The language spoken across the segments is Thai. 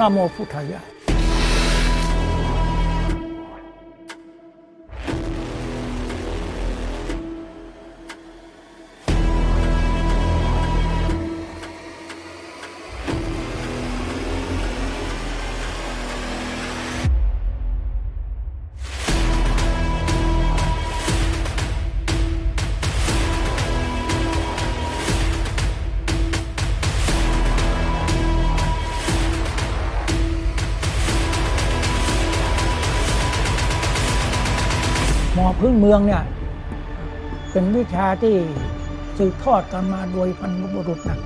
นะโมพุ เมืองเนี่ย เป็นวิชาที่สืบทอดกันมาโดยบรรพบุรุษนะ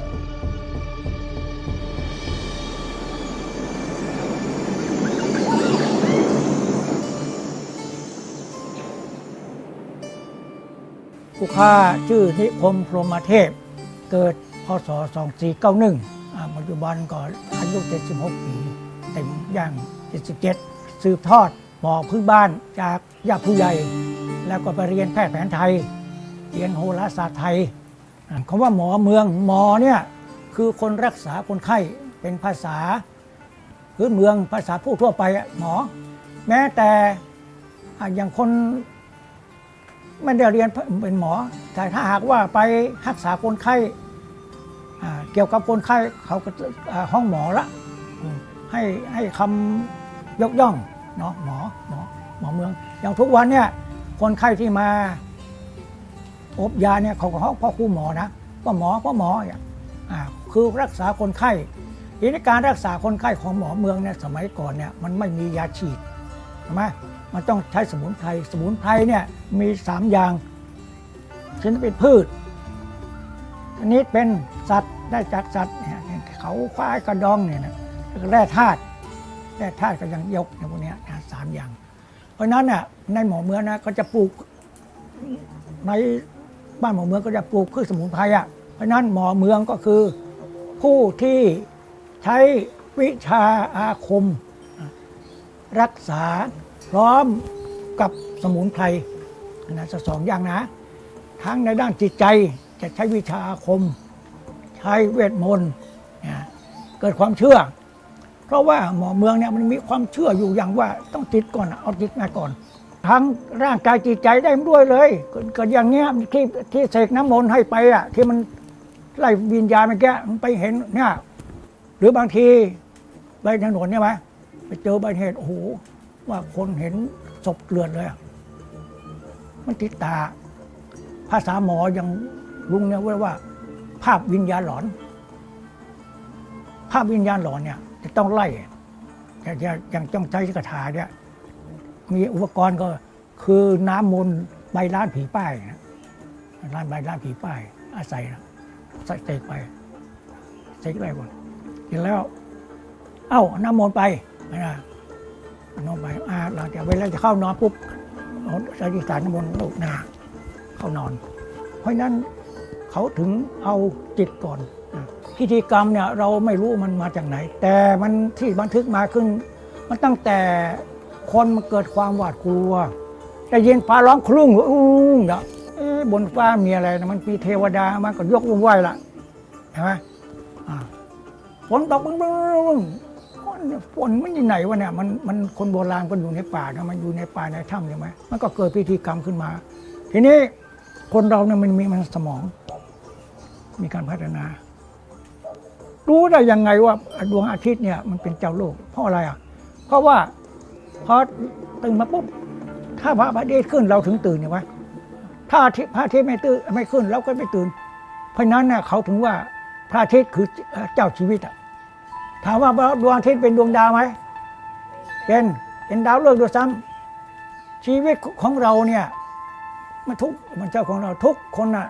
ผู้ฆ่าชื่อนิคมพรหมเทพ เกิดพศ 2491อ่าปัจจุบันก็อายุ 76 ปีเต็มย่าง 77 สืบทอดหมอพื้นบ้านจากญาติผู้ใหญ่ แล้วก็ไปเรียนแพทย์แผนไทย เรียนโหราศาสตร์ไทยอ่าคำว่าหมอเมืองหมอเนี่ยคือคนรักษาคนไข้เป็นภาษาพื้นเมืองภาษาผู้ทั่วไปอะหมอ แม้แต่อย่างคนไม่ได้เรียนเป็นหมอ แต่ถ้าหากว่าไปรักษาคนไข้เกี่ยวกับคนไข้เขาก็ห้องหมอละให้ให้คำยกย่องเนาะหมอหมอหมอเมืองอย่างทุกวันเนี่ย คนไข้ที่มาอบยาเนี่ยเขาก็ห้องพ่อครูหมอนะพ่อหมอพ่อหมอเนี่ยอ่าคือรักษาคนไข้ทีนี้การรักษาคนไข้ของหมอเมืองเนี่ยสมัยก่อนเนี่ยมันไม่มียาฉีดใช่ไหมมันต้องใช้สมุนไพรสมุนไพรเนี่ยมีสามอย่างชนิดเป็นพืชชนิดเป็นสัตว์ได้จากสัตว์เนี่ยเขาควายกระดองเนี่ยนะแล้วก็แร่ธาตุแร่ธาตุก็ยังยกเนี่ยพวกนี้สามอย่าง เพราะฉะนั้นน่ะ ในหมอเมืองนะก็จะปลูกในบ้านหมอเมืองก็จะปลูกพืชสมุนไพรอะเพราะนั้นหมอเมืองก็คือผู้ที่ใช้วิชาอาคม รักษาพร้อมกับสมุนไพรนะสองอย่างนะ ทั้งในด้านจิตใจจะใช้วิชาอาคม ใช้เวทมนต์นะเกิดความเชื่อ เพราะว่าหมอเมืองเนี่ยมันมีความเชื่ออยู่อย่างว่าต้องติดก่อนเอาติดมาก่อน ทั้งร่างกายจิตใจได้ด้วยเลยก็ก็อย่างเงี้ยที่ที่เสกน้ำมนต์ให้ไปอะ ที่มันไล่วิญญาณเมื่อกี้มันไปเห็นเนี่ยหรือบางทีไปถนนเนี่ยไหมไปเจอใบเหตุโอ้โหว่าคนเห็นศพเกลือนเลยอะมันติดตา ภาษาหมอยังลุงเนี่ยเรียกว่า ภาพวิญญาณหลอน ภาพวิญญาณหลอนเนี่ย จะต้องไล่แต่จะยังต้องใช้คาถาเนี่ย มีอุปกรณ์ก็คือน้ำมนต์ใบล้านผีป้ายนะล้านใบล้านผีป้าย อาศัยนะใส่เตกไปเตกไปก่อนเสร็จแล้ว เอ้าน้ำมนต์ไปนะเอน้ำไปอ่าหลังจากเวลาจะเข้านอนปุ๊บเอาใส่สารน้ำมนต์ลูกนาเข้านอน เพราะนั้นเขาถึงเอาจิตก่อนพิธีกรรมเนี่ยเราไม่รู้มันมาจากไหน แต่มันที่บันทึกมาขึ้น มันตั้งแต่ คนมันเกิดความหวาดกลัวได้ยินฟ้าร้องครุ่งอู้เนี่ยเอ๊ะบนฟ้ามีอะไรนะมันมีเทวดามันก็ยกมือไหว้ละเห็นไหมฝนตกบึ้งบึ้งบึ้งฝนมันอยู่ไหนวะเนี่ยมันมันคนโบราณก็อยู่ในป่านะมันอยู่ในป่าในถ้ำใช่ไหมมันก็เกิดพิธีกรรมขึ้นมา ทีนี้คนเราเนี่ยมันมีมันสมอง มีการพัฒนา รู้ได้ยังไงว่าดวงอาทิตย์เนี่ยมันเป็นเจ้าโลก เพราะอะไรอะ เพราะว่า พอตื่นมาปุ๊บถ้าพระอาทิตย์ขึ้นเราถึงตื่นใช่ไหมถ้าพระอาทิตย์ไม่ตื่นไม่ขึ้นเราก็ไม่ตื่น เพราะนั้นเนี่ยเขาถึงว่าพระอาทิตย์คือเจ้าชีวิตอะถามว่าดวงอาทิตย์เป็นดวงดาวไหมเป็นเป็นดาวฤกษ์ด้วยซ้ำชีวิตของเราเนี่ยมันทุกมันเจ้าของเราทุกคนอะ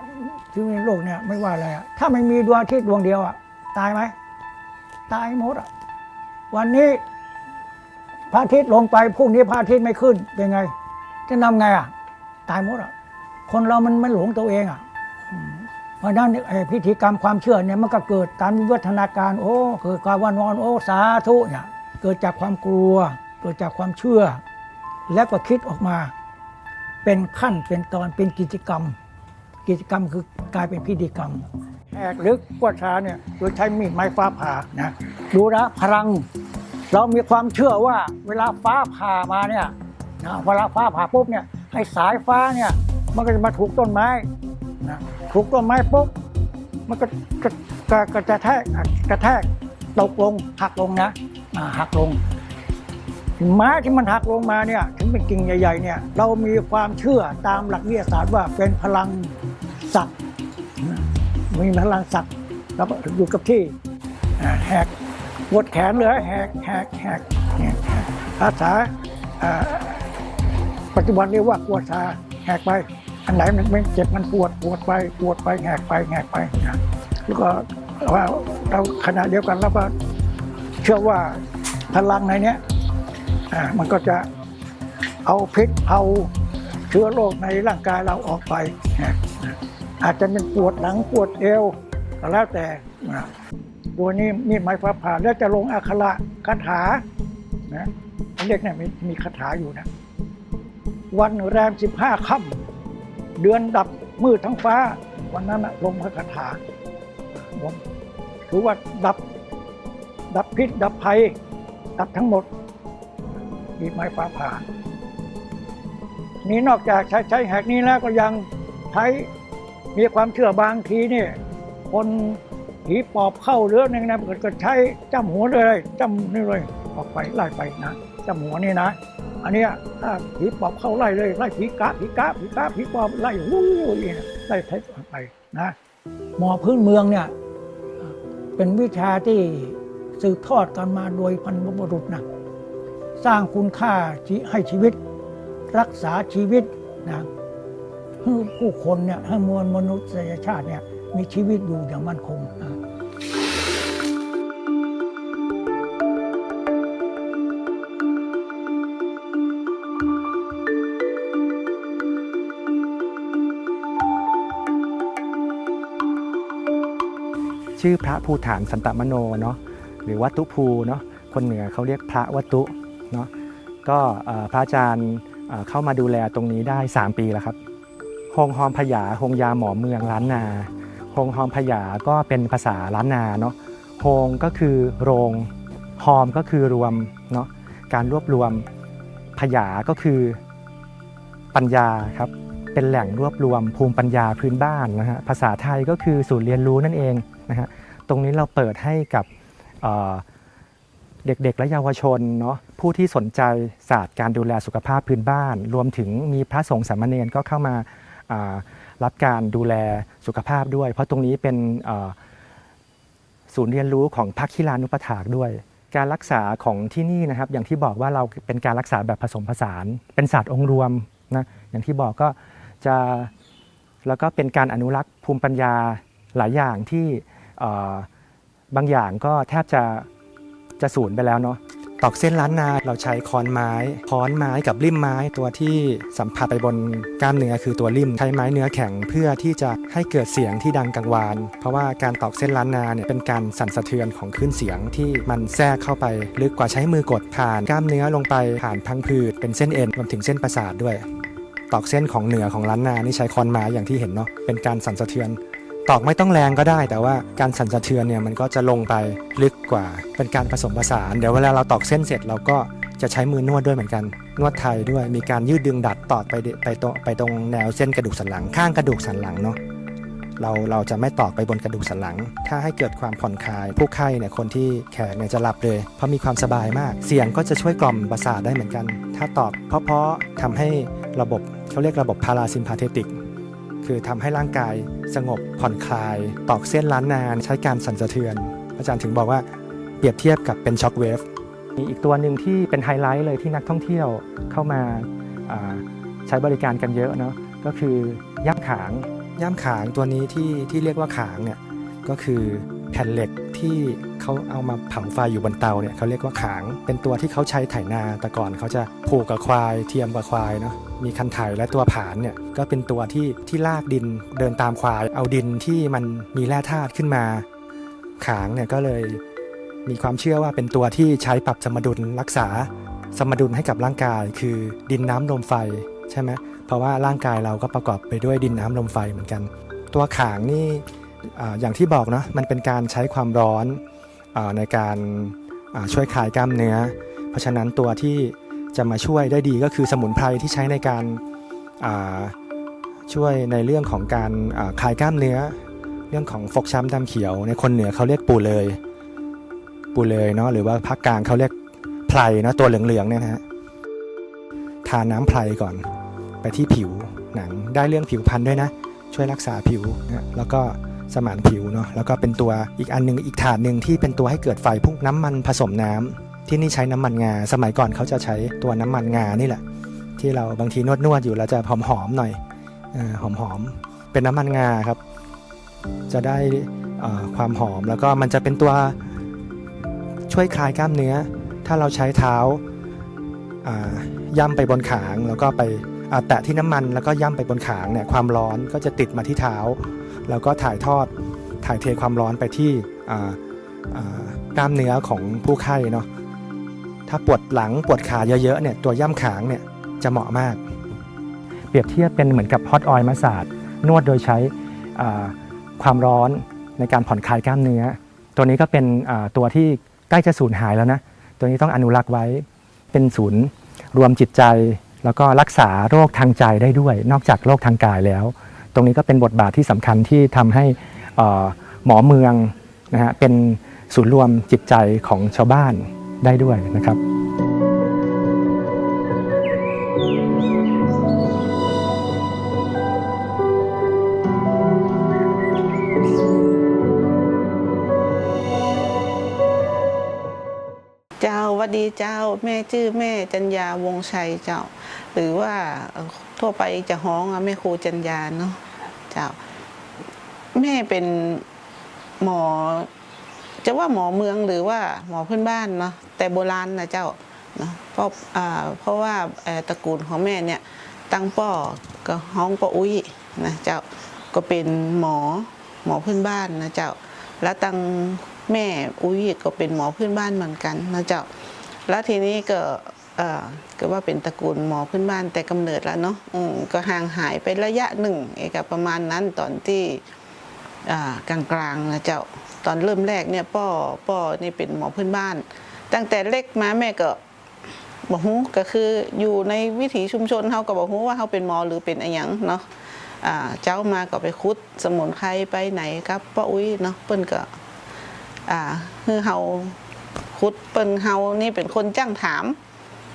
ที่ในโลกเนี่ยไม่ว่าอะไรอะถ้าไม่มีดวงอาทิตย์ดวงเดียวอะตายไหมตายหมดอะวันนี้ พระอาทิตย์ลงไปพรุ่งนี้พระอาทิตย์ไม่ขึ้นเป็นไง จะนำไงอะ ตายหมดอะ คนเรามันมันหลงตัวเองอะเพราะนั้นไอ้พิธีกรรมความเชื่อเนี่ยมันก็เกิดการวิวัฒนาการ โอ้เกิดการวันวอนโอ้สาธุเนี่ยเกิดจากความกลัว เกิดจากความเชื่อ แล้วก็คิดออกมา เป็นขั้นเป็นตอนเป็นกิจกรรม กิจกรรมคือกลายเป็นพิธีกรรมแหกลึกกวาดช้าเนี่ยโดยใช้มีดไม้ฟ้าผ่านะดูนะพลัง เรามีความเชื่อว่าเวลาฟ้าผ่ามาเนี่ยนะเวลาฟ้าผ่าปุ๊บเนี่ยไอ้สายฟ้าเนี่ยมันก็จะมาถูกต้นไม้นะถูกต้นไม้ปุ๊บมันก็จะกระกระจะแทกกระแทกตกลงหักลงนะหักลงไม้ที่มันหักลงมาเนี่ยถึงเป็นกิ่งใหญ่ ๆ เนี่ย เรามีความเชื่อตามหลักวิทยาศาสตร์ว่าเป็นพลังศักดิ์มีพลังศักดิ์แล้วก็อยู่กับที่แหก ปวดแขนเลยแหกแหกแหกแหกแหกภาษาปัจจุบันเรียกว่าปวดชาแหกไป อันไหนมันไม่เจ็บมันปวดปวดไปปวดไปแหกไปแหกไปแล้วก็ว่าเราขณะเดียวกันเราก็เชื่อว่าพลังในเนี้ยมันก็จะเอาพิษเอาเชื้อโรคในร่างกายเราออกไปอาจจะเป็นปวดหลังปวดเอวแล้วแต่ นะตัวนี้มีไม้ฟ้าผ่าแล้วจะลงอักขระคาถานะเรียกเนี่ยมีมีคาถาอยู่นะ วันแรมสิบห้าค่ำเดือนดับมืดทั้งฟ้า วันนั้นนะลงพระคาถาลงถือว่าดับ ดับพิษดับภัย ดับทั้งหมด มีไม้ฟ้าผ่า นี่นอกจากใช้ใช้แหกนี้แล้วก็ยังใช้มีความเชื่อบางทีนี่คน ผีปอบเข้าเรือนึงนะก็ใช้จ้ำหัวเลยจ้ำนี่เลยออกไปไล่ไปนะจ้ำหัวนี่นะ อันนี้ถ้าผีปอบเข้าไล่เลยไล่ผีกะผีกะผีกะผีปอบไล่วู้ยนะไล่เทปไปนะหมอพื้นเมืองเนี่ยเป็นวิชาที่สืบทอดกันมาโดยพันธบุรุษนะสร้างคุณค่าให้ชีวิต รักษาชีวิตนะให้ผู้คนเนี่ยให้มวลมนุษยชาติเนี่ยมีชีวิตอยู่อย่างมั่นคงนะ ชื่อพระภูฐานสันตมโนเนาะหรือวัตตุภูเนาะคนเหนือเขาเรียกพระวัตตุเนาะก็พระอาจารย์เอ่อเข้ามาดูแลตรงนี้ได้ 3 ปีแล้วครับฮงฮอมพยาฮงยาหมอเมืองล้านนาฮงฮอมพยาก็เป็นภาษาล้านนาเนาะฮงก็คือโรงฮอมก็คือรวมเนาะการรวบรวมพยาก็คือปัญญาครับเป็นแหล่งรวบรวมภูมิปัญญาพื้นบ้านนะฮะภาษาไทยก็คือศูนย์เรียนรู้นั่นเอง นะฮะตรงนี้เราเปิดให้กับเเด็กๆ และเยาวชนเนาะผู้ที่สนใจศาสตร์การดูแลสุขภาพพื้นบ้าน รวมถึงมีพระสงฆ์สามเณรก็เข้ามาารับการดูแลสุขภาพด้วย เพราะตรงนี้เป็นศูนย์เรียนรู้ของพักคิลานุปถากด้วย การรักษาของที่นี่นะครับ อย่างที่บอกว่าเราเป็นการรักษาแบบผสมผสาน เป็นศาสตร์องค์รวมนะอย่างที่บอกก็จะแล้วก็เป็นการอนุรักษ์ภูมิปัญญาหลายอย่างที่ บางอย่างก็แทบจะจะสูญไปแล้วเนาะตอกเส้นล้านนาเราใช้ค้อนไม้ค้อนไม้กับริมไม้ตัวที่สัมผัสไปบนกล้ามเนื้อคือตัวริมใช้ไม้เนื้อแข็งเพื่อที่จะให้เกิดเสียงที่ดังกังวาน เพราะว่าการตอกเส้นล้านนาเนี่ยเป็นการสั่นสะเทือนของคลื่นเสียงที่มันแทรกเข้าไปลึกกว่าใช้มือกดผ่านกล้ามเนื้อลงไปผ่านพังผืดเป็นเส้นเอ็นรวมถึงเส้นประสาทด้วย ตอกเส้นของเหนือของล้านนานี่ใช้คอนไม้อย่างที่เห็นเนาะเป็นการสั่นสะเทือน ตอกไม่ต้องแรงก็ได้ แต่ว่าการสั่นสะเทือนเนี่ยมันก็จะลงไปลึกกว่า เป็นการผสมผสาน เดี๋ยวเวลาเราตอกเส้นเสร็จเราก็จะใช้มือนวดด้วยเหมือนกัน นวดไทยด้วยมีการยืดดึงดัดตอดไปไปตรงไปตรงแนวเส้นกระดูกสันหลัง ข้างกระดูกสันหลังเนาะเราเราจะไม่ตอกไปบนกระดูกสันหลัง ถ้าให้เกิดความผ่อนคลาย ผู้ไข้เนี่ยคนที่แขกเนี่ยจะหลับเลย เพราะมีความสบายมาก เสียงก็จะช่วยกล่อมประสาทได้เหมือนกัน ถ้าตอกเพราะๆทำให้ระบบเขาเรียกระบบพาราซิมพาเทติก คือทำให้ร่างกายสงบผ่อนคลาย ตอกเส้นล้านนานใช้การสั่นสะเทือน อาจารย์ถึงบอกว่าเปรียบเทียบกับเป็นช็อคเวฟมีอีกตัวหนึ่งที่เป็นไฮไลท์เลยที่นักท่องเที่ยวเข้ามาาใช้บริการกันเยอะเนาะก็คือย่ามขางย่ามขางตัวนี้ที่ที่เรียกว่าขางเนี่ยก็คือแผ่นเหล็กที่เขาเอามาเผาไฟอยู่บนเตาเนี่ยเขาเรียกว่าขาง เป็นตัวที่เขาใช้ไถนาแต่ก่อนเขาจะผูกกับควายเทียมกับควายเนาะ มีคันไถและตัวผานเนี่ยก็เป็นตัวที่ที่ลากดินเดินตามควาย เอาดินที่มันมีแร่ธาตุขึ้นมา ขางเนี่ยก็เลยมีความเชื่อว่าเป็นตัวที่ใช้ปรับสมดุลรักษาสมดุลให้กับร่างกาย คือดินน้ำลมไฟใช่ไหมเพราะว่าร่างกายเราก็ประกอบไปด้วยดินน้ำลมไฟเหมือนกัน ตัวขางนี่อย่างที่บอกเนาะมันเป็นการใช้ความร้อนในการช่วยคลายกล้ามเนื้อ เพราะฉะนั้นตัวที่ จะมาช่วยได้ดีก็คือสมุนไพรที่ใช้ในการาช่วยในเรื่องของการาคลายกล้ามเนื้อ เรื่องของฟกช้ำดำเขียว ในคนเหนือเขาเรียกปูเลย ปูเลยเนาะหรือว่าภาคกลางเขาเรียกไพรเนาะตัวเหลืองๆเนี่ยนะฮะทาน้ำไพรก่อนไปที่ผิวหนังได้เรื่องผิวพรรณด้วยนะ ช่วยรักษาผิวนะแล้วก็สมานผิวเนาะแล้วก็เป็นตัวอีกอันหนึงอีกถาดหนึ่งที่เป็นตัวให้เกิดไฟพุ่งน้ำมันผสมน้ำ ที่นี่ใช้น้ำมันงา สมัยก่อนเขาจะใช้ตัวน้ำมันงานี่แหละ ที่เราบางทีนวดนวดๆอยู่เราจะหอมหอมๆหน่อยหอมหอมๆเป็นน้ำมันงาครับ จะได้ความหอมแล้วก็มันจะเป็นตัวช่วยคลายกล้ามเนื้อ ถ้าเราใช้เท้าอ่าย่ำไปบนขางแล้วก็ไปแตะที่น้ำมันแล้วก็ย่ำไปบนขางเนี่ยความร้อนก็จะติดมาที่เท้า แล้วก็ถ่ายทอดถ่ายเทความร้อนไปที่กล้ามเนื้อของผู้ไข้เนาะ ถ้าปวดหลังปวดขาเยอะๆเนี่ยตัวย่ำขางเนี่ยจะเหมาะมาก เปรียบเทียบเป็นเหมือนกับฮอตออยล์มาสาดนวดโดยใช้ความร้อนในการผ่อนคลายกล้ามเนื้อ ตัวนี้ก็เป็นตัวที่ใกล้จะสูญหายแล้วนะ ตัวนี้ต้องอนุรักษ์ไว้เป็นศูนย์รวมจิตใจ แล้วก็รักษาโรคทางใจได้ด้วย นอกจากโรคทางกายแล้ว ตรงนี้ก็เป็นบทบาทที่สำคัญที่ทำให้หมอเมืองนะฮะเป็นศูนย์รวมจิตใจของชาวบ้าน ได้ด้วยนะครับเจ้าวัดดีเจ้าแม่ชื่อแม่จัญญาวงชัยเจ้า หรือว่าทั่วไปจะฮ้องอะแม่ครูจัญญาเนาะเจ้า แม่เป็นหมอ จะว่าหมอเมืองหรือว่าหมอพื้นบ้านเนาะแต่โบราณนะเจ้าเนาะเพราะเพราะว่าตระกูลของแม่เนี่ยตั้งป้อก็ฮ้องป้าอุ้ยนะเจ้าก็เป็นหมอหมอพื้นบ้านนะเจ้าแล้วตั้งแม่อุ้ยก็เป็นหมอพื้นบ้านเหมือนกันนะเจ้าแล้วทีนี้ก็เออก็ว่าเป็นตระกูลหมอพื้นบ้านแต่กำเนิดแล้วเนาะก็ห่างหายไประยะหนึ่งเอกประมาณนั้นตอนที่กลางๆนะเจ้า ตอนเริ่มแรกเนี่ยป้อป้อนี่เป็นหมอพื้นบ้าน ตั้งแต่เล็กมาแม่ก็บอกฮู้ก็คืออยู่ในวิถีชุมชนเขาก็บอกฮู้ว่าเขาเป็นหมอหรือเป็นอะไรหยังเนาะอ่าเจ้ามาก็ไปคุดสมุนไพรไปไหนครับป้าอุ้ยเนาะเปิ้นก็อ่าคือเฮาคุดเปิ้นเฮานี่เป็นคนจ้างถาม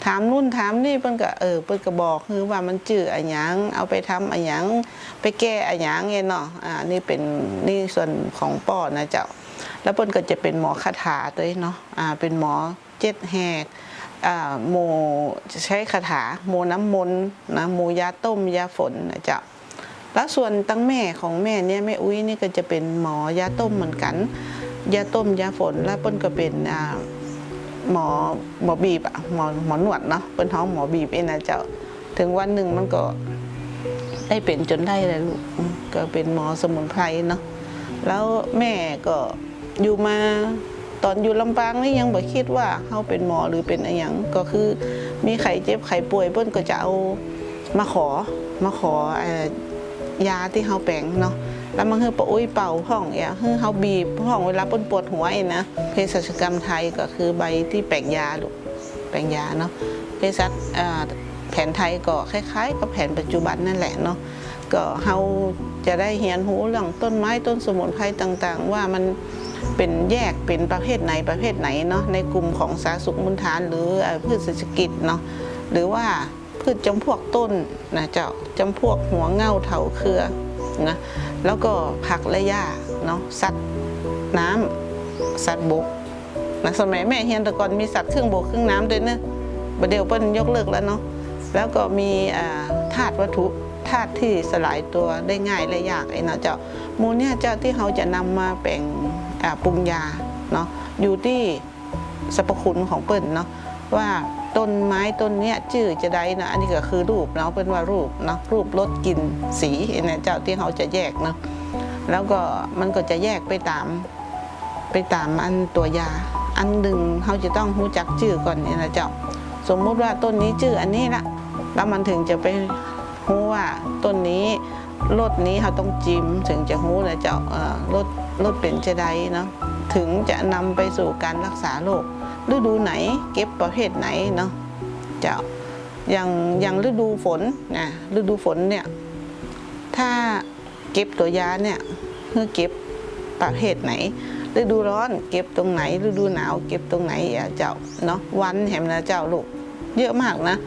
ถามนู่นถามนี่เปิ้นก็เออเปิ้นก็บอกคือว่ามันจื่ออะหยังเอาไปทำอะหยังไปแก้อะหยังเงี้ยเนาะอ่านี่เป็นนี่ส่วนของป้อนะเจ้าแล้วเปิ้นก็จะเป็นหมอคาถาด้วยเนาะอ่าเป็นหมอเจ็ดแหกอ่าโมใช้คาถาโมน้ำมนต์นะโมยาต้มยาฝนนะเจ้าแล้วส่วนตั้งแม่ของแม่เนี่ยแม่อุ้ยนี่ก็จะเป็นหมอยาต้มเหมือนกันยาต้มยาฝนแล้วเปิ้นก็เป็นอ่า หมอหมอบีบอะหมอหมอหนวดเนาะเปิ้นท้องหมอบีบเองนะเจ้า ถึงวันหนึ่งมันก็ได้เป็นจนได้เลยลูกก็เป็นหมอสมุนไพรเนาะแล้วแม่ก็อยู่มาตอนอยู่ลำปางนี่ยังบ่คิดว่าเขาเป็นหมอหรือเป็นอะไรหยังก็คือมีไข้เจ็บไข้ป่วยเปิ้นก็จะเอามาขอมาขออ่อยาที่เขาแปลงเนาะ แล้วมันคือปะอุ้ยเป่าพ่องเนี่ยคือเขาบีบพ่องเวลาปนปวดหัวเองนะเภสัชกรรมไทยก็คือใบที่แปลงยาลูกแปลงยาเนาะเภสัชแผนไทยก็คล้าย ๆ กับแผนปัจจุบันนั่นแหละเนาะก็เราจะได้เรียนรู้เรื่องต้นไม้ต้นสมุนไพรต่างๆ ว่ามันเป็นแยกเป็นประเภทไหนประเภทไหนเนาะในกลุ่มของสาสุขมุนทานหรือเอ่อพืชเศรษฐกิจเนาะหรือว่าพืชจำพวกต้นนะเจ้าจำพวกหัวเง่าเถาเครือ นะแล้วก็ผักและหญ้าเนาะสัตว์น้ำสัตว์บกนะสมัยแม่เฮียนแต่ก่อนมีสัตว์ครึ่งบกครึ่งน้ำด้วยเนะประเดี๋ยวเปิ้นยกเลิกแล้วเนาะแล้วก็มีธาตุวัตถุธาตุที่สลายตัวได้ง่ายและยากไอ้เนาะเจ้ามูเนี่ยเจ้าที่เขาจะนำมาแป่งปรุงยาเนาะอยู่ที่สรรพคุณของเปิ้นเนาะว่า ต้นไม้ต้นเนี้ยชื่อจะได้นะอันนี้ก็คือรูปเนาะเป็นว่ารูปเนาะรูปรสกลิ่นสีเนี่ยเจ้าที่เขาจะแยกเนาะแล้วก็มันก็จะแยกไปตาม ไปตามอันตัวยา อันหนึ่งเขาจะต้องรู้จักชื่อก่อนเนี่ยนะเจ้าสมมุติว่าต้นนี้ชื่ออันนี้ละแล้วมันถึงจะไปรู้ว่าต้นนี้รสนี้เขาต้องจิ้มถึงจะรู้นะเจ้าเอ่อรสรสเป็นจะใดเนาะถึงจะนำไปสู่การรักษาโรค ฤดูไหนเก็บประเภทไหนเนาะเจ้าอย่างอย่างฤดูฝนนะฤดูฝนเนี่ยถ้าเก็บตัวยาเนี่ยเพื่อเก็บประเภทไหนฤดูร้อนเก็บตรงไหนฤดูหนาว เก็บตรงไหนอะเจ้าเนาะวันแหมนะเจ้าลูกเยอะมากนะ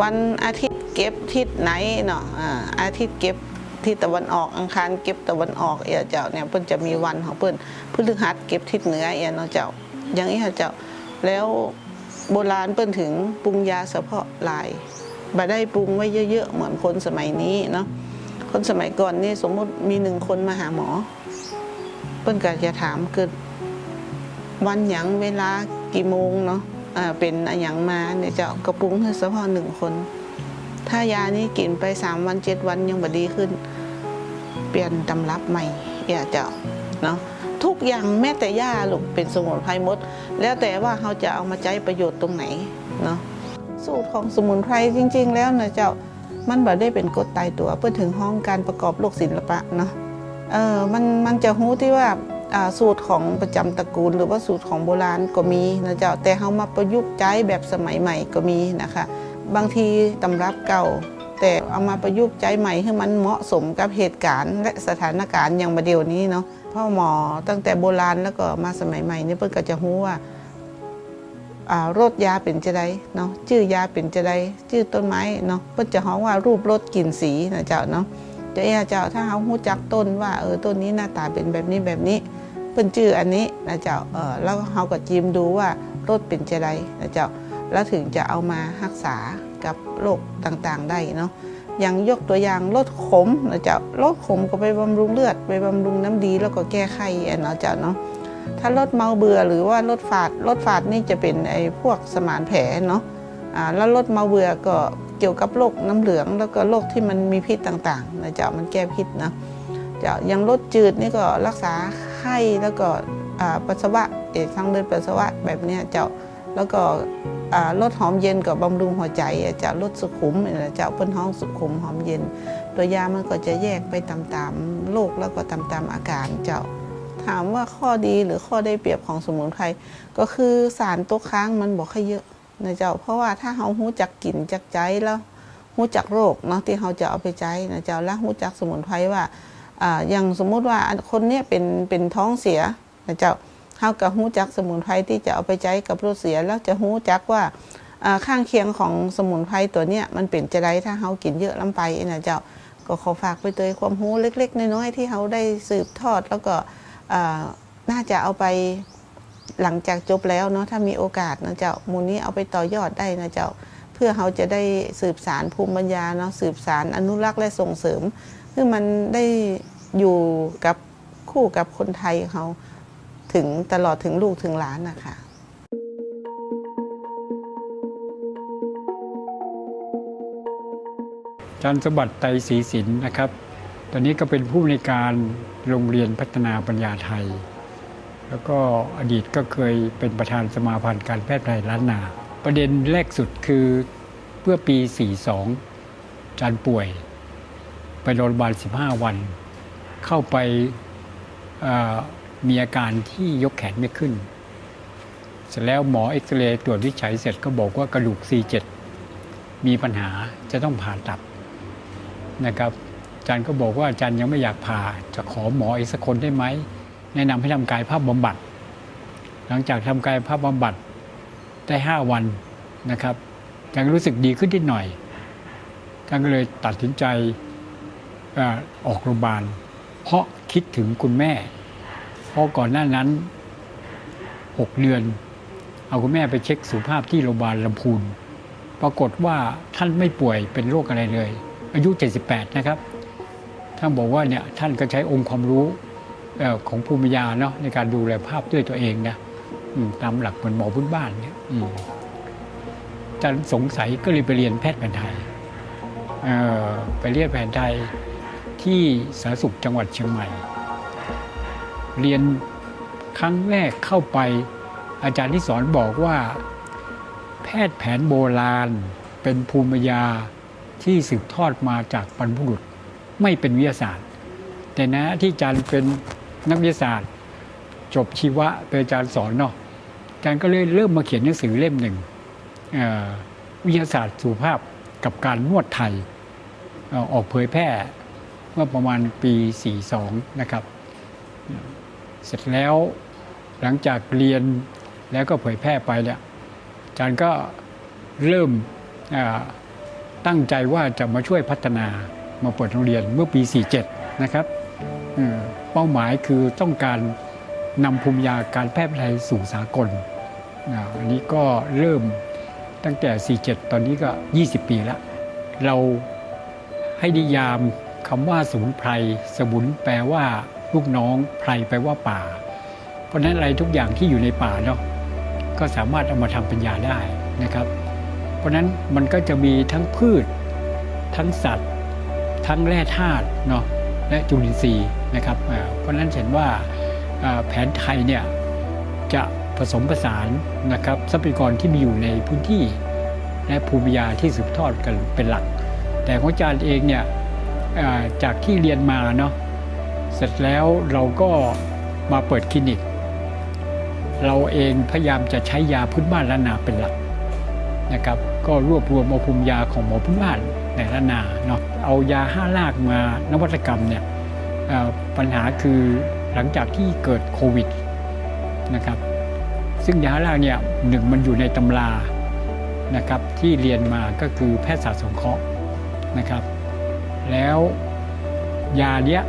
วันอาทิตย์เก็บทิศไหนเนาะอ่าอาทิตย์เก็บทิศตะวันออกอังคารเก็บตะวันออกเอ่ยเจ้าเนี่ยเพิ่นจะมีวันของเพิ่นพฤหัสเก็บทิศเหนือเอ่ยเนาะเจ้าอย่างนี้เจ้า แล้วโบราณเปิ้นถึงปรุงยาเฉพาะลายบ่ได้ปรุงไว้เยอะๆ เหมือนคนสมัยนี้เนาะคนสมัยก่อนนี่สมมุติมีหนึ่งคนมาหาหมอ เปิ้นก็จะถามเกิดวันหยังเวลากี่โมงเนาะเป็นอะหยังมาเนี่ยจะกระปุ้งให้เฉพาะหนึ่งคน ถ้ายานี้กินไปสามวันเจ็ดวันยังบ่ดีขึ้น เปลี่ยนตำรับใหม่อย่าเจ้าเนาะ กอย่างแม้แต่ยาลูกเป็นสมุนไพรหมด แล้วแต่ว่าเขาจะเอามาใช้ประโยชน์ตรงไหนเนาะสูตรของสมุนไพรจริง ๆ แล้วนะเจ้ามันบ่ได้เป็นกฎตายตัวเพื่อถึงห้องการประกอบโลกศิลปะเนาะเออมันมันจะรู้ที่ว่าสูตรของประจำตระกูล หรือว่าสูตรของโบราณก็มีนะเจ้าแต่เขามาประยุกต์ใช้แบบสมัยใหม่ก็มีนะคะ บางทีตำรับเก่า แต่เอามาประยุกต์ใช้ใหม่ให้มันเหมาะสมกับเหตุการณ์ และสถานการณ์อย่างประเดี๋ยวนี้เนาะ พ่อหมอตั้งแต่โบราณแล้วก็มาสมัยใหม่เนี่ยเพิ่นก็จะรู้ว่าอ่ารสยาเป็นจะไดเนาะชื่อยาเป็นจะไดชื่อต้นไม้เนาะเพิ่นจะฮ้องว่ารูปรสกลิ่นสีนะเจ้าเนาะจ้าเอ๋เจ้าถ้าเขาหู้จักต้นว่าเออต้นนี้หน้าตาเป็นแบบนี้แบบนี้เป็นชื่ออันนี้นะเจ้าเออแล้วเขาก็จิ้มดูว่ารสเป็นจะไดนะเจ้าแล้วถึงจะเอามารักษากับโรคต่างๆได้เนาะ อย่างยกตัวอย่างรสขมนะเจ้ารสขมก็ไปบำรุงเลือด ไปบำรุงน้ำดีแล้วก็แก้ไข้อะเนาะเจ้าเนาะถ้ารสเมาเบื่อหรือว่ารสฝาดรสฝาดนี่จะเป็นไอ้พวกสมานแผลเนาะอ่าแล้วรสเมาเบื่อก็เกี่ยวกับโรคน้ำเหลืองแล้วก็โรคที่มันมีพิษต่างๆนะเจ้ามันแก้พิษนะเจ้าอย่างรสจืดนี่ก็รักษาไข้แล้วก็อ่าปัสสาวะเอกทางเดินปัสสาวะแบบเนี้ยเจ้า แล้วก็รสหอมเย็นกับบำรุงหัวใจอะรสสุขุมจ้าเปิ้นห้องสุขุมหอมเย็น ตัวยามันก็จะแยกไปตามๆโรคแล้วก็ตามๆอาการเจ้าถามว่าข้อดีหรือข้อได้เปรียบของสมุนไพรก็คือสารตกค้างมันบอกให้เยอะนะเจ้า เพราะว่าถ้าเขาหู้จักกลิ่นจักใจแล้วหู้จักโรคเนาะที่เขาจะเอาไปใช้นะเจ้าแล้วหู้จักสมุนไพรว่าอ่าอย่างสมมุติว่าคนเนี้ยเป็นเป็นท้องเสียนะเจ้า เขากับหู้จักสมุนไพรที่จะเอาไปใช้กับโรคเสีย แล้วจะหู้จักว่าข้างเคียงของสมุนไพรตัวเนี้ยมันเป็นจะไรถ้าเขากินเยอะล้ำไปนะเจ้าก็ขอฝากไปเตยความรู้เล็ก ๆ น้อยๆที่เขาได้สืบทอด แล้วก็น่าจะเอาไปหลังจากจบแล้วเนาะถ้ามีโอกาสนะเจ้ามูลนี้เอาไปต่อยอดได้นะเจ้าเพื่อเขาจะได้สืบสารภูมิปัญญาเนาะสืบสารอนุรักษ์และส่งเสริมคือมันได้อยู่กับคู่กับคนไทยเขา ถึงตลอดถึงลูกถึงหลานนะคะจารย์สบัติไตศรีสินนะครับ ตอนนี้ก็เป็นผู้ในการโรงเรียนพัฒนาปัญญาไทย แล้วก็อดีตก็เคยเป็นประธานสมาพันธ์การแพทย์ไทยล้านนา ประเด็นแรกสุดคือเพื่อปี 42อาจารย์ป่วย ไปโรงพยาบาล 15 วัน เข้าไปอ่อ มีอาการที่ยกแขนไม่ขึ้น เสร็จแล้วหมอเอ็กซเรย์ตรวจวิจัยเสร็จก็บอกว่ากระดูก C7 มีปัญหาจะต้องผ่าตัดนะครับอาจารย์ก็บอกว่าอาจารย์ยังไม่อยากผ่าจะขอหมออีกสักคนได้ไหมแนะนำให้ทำกายภาพบำบัด หลังจากทำกายภาพบำบัดได้ 5 วันนะครับจารย์ก็รู้สึกดีขึ้นนิดหน่อยอาจารย์ก็เลยตัดสินใจออกโรงพยาบาล เพราะคิดถึงคุณแม่ ราะก่อนหน้านั้น 6 เดือน เอาคุณแม่ไปเช็คสุขภาพที่โรงพยาบาลลำพูน ปรากฏว่าท่านไม่ป่วยเป็นโรคอะไรเลย อายุ 78 นะครับ ท่านบอกว่าเนี่ยท่านก็ใช้องค์ความรู้ของภูมิปัญญาเนาะในการดูแลภาพด้วยตัวเองนะตามหลักเหมือนหมอพื้นบ้านเนี่ยจารย์สงสัยก็เลยไปเรียนแพทย์แผนไทยไปเรียนแผนไทยที่สาธารณสุขจังหวัดเชียงใหม่ เรียนครั้งแรกเข้าไป อาจารย์ที่สอนบอกว่า แพทย์แผนโบราณ เป็นภูมิปัญญาที่สืบทอดมาจากบรรพบุรุษไม่เป็นวิทยาศาสตร์ แต่นะที่อาจารย์เป็นนักวิทยาศาสตร์ จบชีวะเป็นอาจารย์สอนเนาะอาจารย์ก็เลยเริ่มมาเขียนหนังสือเล่มหนึ่งวิทยาศาสตร์สุขภาพกับการนวดไทยออออกเผยแพร่เมื่อประมาณปี 42 นะครับ เสร็จแล้วหลังจากเรียนแล้วก็เผยแพร่ไปเนี่ยอาจารย์ก็เริ่มตั้งใจว่าจะมาช่วยพัฒนามาเปิดโรงเรียนเมื่อปี 47 นะครับเป้าหมายคือต้องการนำภูมิยาการแพทย์ไทยสู่สากลอันนี้ก็เริ่มตั้งแต่ 47 ตอนนี้ก็ 20 ปีแล้ว เราให้นิยามคำว่าสมุนไพรสมุนแปลว่า ลูกน้องไพรแปว่าป่า เพราะฉะนั้นอะไรทุกอย่างที่อยู่ในป่าเนาะก็สามารถเอามาทำเป็นยาได้นะครับ เพราะฉะนั้นมันก็จะมีทั้งพืช ทั้งสัตว์ ทั้งแร่ธาตุเนาะและจุลินทรีย์นะครับเพราะฉะนั้นเห็นว่าแผนไทยเนี่ยจะผสมผสานนะครับทรัพยากรที่มีอยู่ในพื้นที่ และภูมิปัญญาที่สืบทอดกันเป็นหลัก แต่ของอาจารย์เองเนี่ยจากที่เรียนมาเนาะ เสร็จแล้วเราก็มาเปิดคลินิก เราเองพยายามจะใช้ยาพื้นบ้านล้านนาเป็นหลักนะครับ ก็รวบรวมเอาภูมิยาของหมอพื้นบ้านในล้านนาเนาะเอายาห้าลากมานวัตกรรมเนี่ยปัญหาคือหลังจากที่เกิดโควิดนะครับซึ่งยาห้าลากเนี่ยหนึ่งมันอยู่ในตำรานะครับที่เรียนมาก็คือแพทยศาสตร์สงเคราะห์นะครับ แล้วยาเนี้ย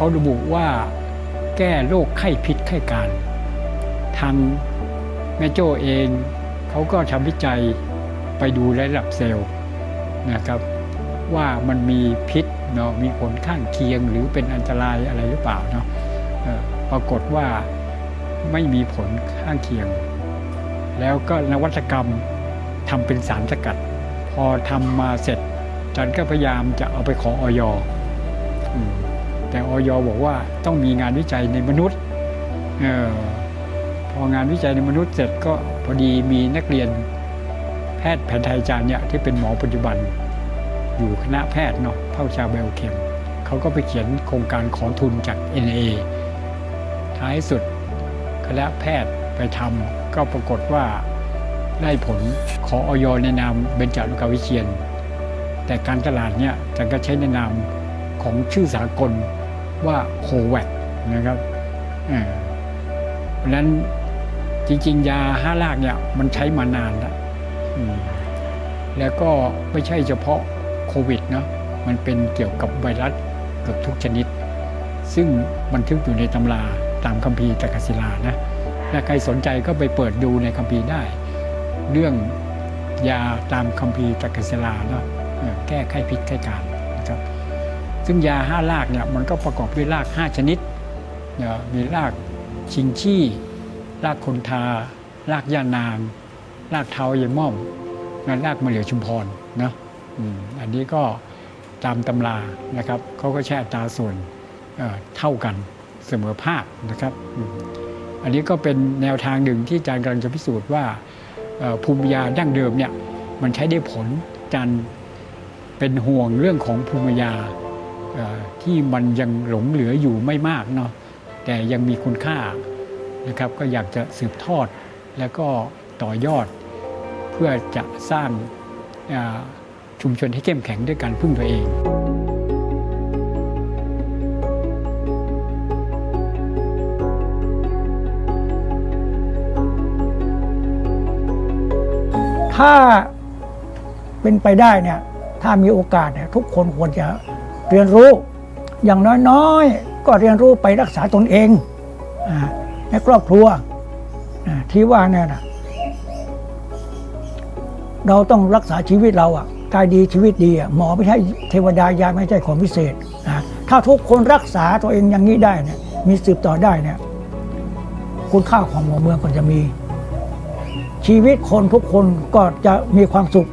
เขาระบุว่าแก้โรคไข้พิษไข้การทางแม่โจ้เองเขาก็ทำวิจัยไปดูระดับเซลล์นะครับ ว่ามันมีพิษเนาะมีผลข้างเคียงหรือเป็นอันตรายอะไรหรือเปล่าเนาะปรากฏว่าไม่มีผลข้างเคียง แล้วก็นวัตกรรมทำเป็นสารสกัด พอทำมาเสร็จจารย์ก็พยายามจะเอาไปขอออยอ แต่ออยบอกว่าต้องมีงานวิจัยในมนุษย์ออพองานวิจัยในมนุษย์เสร็จก็พอดีมีนักเรียนแพทย์แผนไทยจารย์เนี่ยที่เป็นหมอปัจจุบัน อยู่คณะแพทย์เนาะภาควิชาไบโอเคมเขาก็ไปเขียนโครงการขอทุนจาก NA ท้ายสุดคณะแพทย์ไปทำก็ปรากฏว่าได้ผลขอออยในนามเบญจลูกาวิเชียน แต่การตลาดเนี่ยจะก็ใช้ในนามของชื่อสากล ว่าโคแวคนะครับเพราะนั้นจริง ๆ ยาห้าลากเนี่ยมันใช้มานานแล้วแล้วก็ไม่ใช่เฉพาะโควิดเนาะมันเป็นเกี่ยวกับไวรัสเกือบทุกชนิด ซึ่งบันทึกอยู่ในตำราตามคัมภีร์ตรกศิลานะถ้าใครสนใจก็ไปเปิดดูในคัมภีร์ได้ เรื่องยาตามคัมภีร์ตรกศิลาเนาะแก้ไข้พิษไข้การ ซึ่งยาห้ารากเนี่ยมันก็ประกอบด้วยราก 5 ชนิดเอ่อมีรากชิงชี่รากคนทา รากย่านาง รากเทาเยม่อมและรากมะเหลียวชุมพรนะอันนี้ก็ตามตำรานะครับเขาก็ใช้อัตราส่วนเเท่ากันเสมอภาคนะครับอ,อันนี้ก็เป็นแนวทางหนึ่งที่อาจารย์กำลังจะพิสูจน์ว่าภูมิปัญญาดั้งเดิมเนี่ยมันใช้ได้ผลจันเป็นห่วงเรื่องของภูมิปัญญา ที่มันยังหลงเหลืออยู่ไม่มากเนาะแต่ยังมีคุณค่านะครับก็อยากจะสืบทอดแล้วก็ต่อยอด เพื่อจะสร้างชุมชนให้เข้มแข็งด้วยการพึ่งตัวเองถ้าเป็นไปได้เนี่ยถ้ามีโอกาสเนี่ยทุกคนควรจะ เรียนรู้อย่างน้อยๆ ก็เรียนรู้ไปรักษาตนเองอในครอบครัวที่ว่าเนี่ยนะเราต้องรักษาชีวิตเราอะกายดีชีวิตดีอะหมอไม่ใช่เทวดายาไม่ใช่ของพิเศษนะถ้าทุกคนรักษาตัวเองอย่างนี้ได้เนี่ยมีสืบต่อได้เนี่ยคุณค่าของหมอเมืองก็จะมี ชีวิตคนทุกคนก็จะมีความสุข